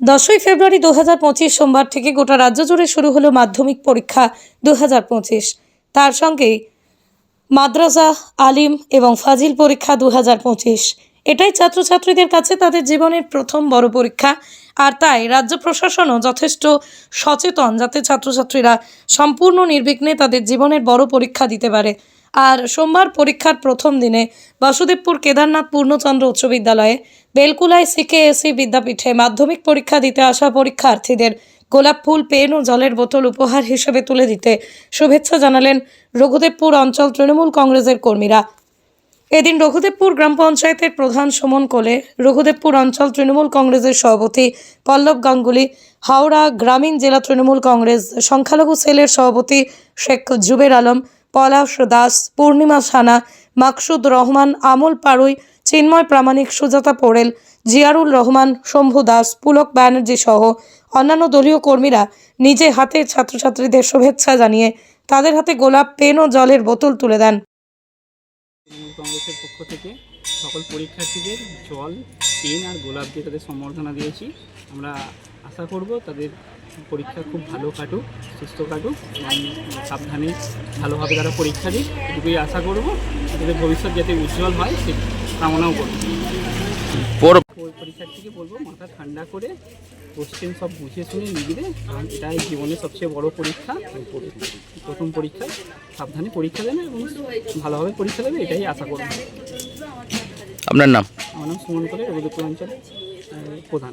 দশই ফেব্রুয়ারি দু হাজার পঁচিশ সোমবার থেকে গোটা রাজ্য জুড়ে শুরু হলো মাধ্যমিক পরীক্ষা দু হাজার পঁচিশ। তার সঙ্গেই মাদ্রাসা, আলিম এবং ফাজিল পরীক্ষা দু হাজার পঁচিশ। এটাই ছাত্রছাত্রীদের কাছে তাদের জীবনের প্রথম বড় পরীক্ষা। আর তাই রাজ্য প্রশাসনও যথেষ্ট সচেতন যাতে ছাত্রছাত্রীরা সম্পূর্ণ নির্বিঘ্নে তাদের জীবনের বড় পরীক্ষা দিতে পারে। আর সোমবার পরীক্ষার প্রথম দিনে বাসুদেবপুর কেদারনাথ পূর্ণচন্দ্র উচ্চ বিদ্যালয়ে বেলকুলায় সিকেএসি বিদ্যাপীঠে মাধ্যমিক পরীক্ষা দিতে আসা পরীক্ষার্থীদের গোলাপ ফুল, পেন ও জলের বোতল উপহার হিসেবে তুলে দিতে শুভেচ্ছা জানালেন রঘুদেবপুর অঞ্চল তৃণমূল কংগ্রেসের কর্মীরা। এদিন রঘুদেবপুর গ্রাম পঞ্চায়েতের প্রধান সুমন কোলে রঘুদেবপুর অঞ্চল তৃণমূল কংগ্রেসের সভাপতি পল্লব গাঙ্গুলি, হাওড়া গ্রামীণ জেলা তৃণমূল কংগ্রেস সংখ্যালঘু সেলের সভাপতি শেখ জুবের আলম পলাশ দাস, পূর্ণিমা সানা, মাকসুদ রহমান, আমল পাড়ুই চিন্ময় প্রামাণিক সুজাতা পোড়েল, জিয়ারুল রহমান, শম্ভু দাস, পুলক ব্যানার্জি সহ অন্যান্য দলীয় কর্মীরা নিজে হাতে ছাত্রছাত্রীদের শুভেচ্ছা জানিয়ে তাদের হাতে গোলাপ, পেন ও জলের বোতল তুলে দেন। কংগ্রেসের পক্ষ থেকে সকল পরীক্ষার্থীদের জল, পেন আর গোলাপ দিয়ে তাদের সম্বর্ধনা দিয়েছি। আমরা আশা করব তাদের পরীক্ষা খুব ভালো কাটুক সুস্থ কাটুক এবং সাবধানে ভালোভাবে তারা পরীক্ষা দিক এটুকুই আশা করব। তাদের ভবিষ্যৎ যাতে উজ্জ্বল হয় সে কামনাও করব। পরীক্ষার্থীকে বলব মাথা ঠান্ডা করে কোশ্চেন সব বুঝে শুনে লিখবে কারণ এটাই জীবনের সবচেয়ে বড় পরীক্ষা। প্রথম পরীক্ষা সাবধানে পরীক্ষা দেবে এবং ভালোভাবে পরীক্ষা দেবে এটাই আশা করব। আপনার নাম? আমার নাম সুমন করে রঘুদত্ত অঞ্চলের প্রধান।